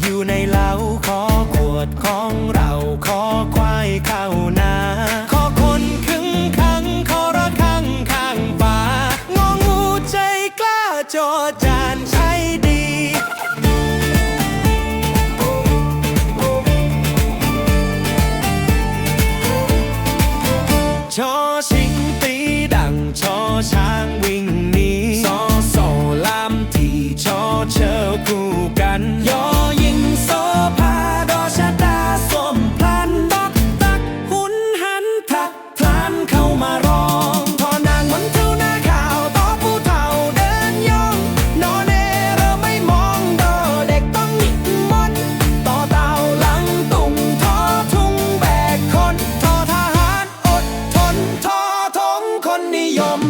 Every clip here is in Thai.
อยู่ในเล้าขอขวดของเราขอควายเข้านาขอคนขึงขังขอระคังข้างป่างองูใจกล้าจอจานใช้ดี ชอชิง ม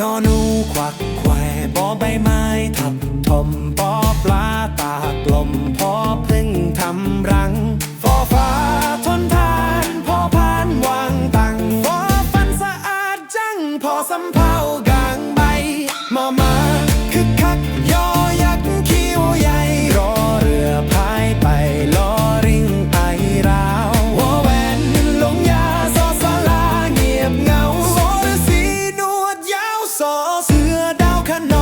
นอนูควักควายบอใบไม้ทับทมปอปลาตากลมพอพึ่งทำรังฟอฟ้าทนทานพอผ่านวางตังฟอฟันสะอาดจังพอสำเพากลางใบมอมา เสือดาวขนอง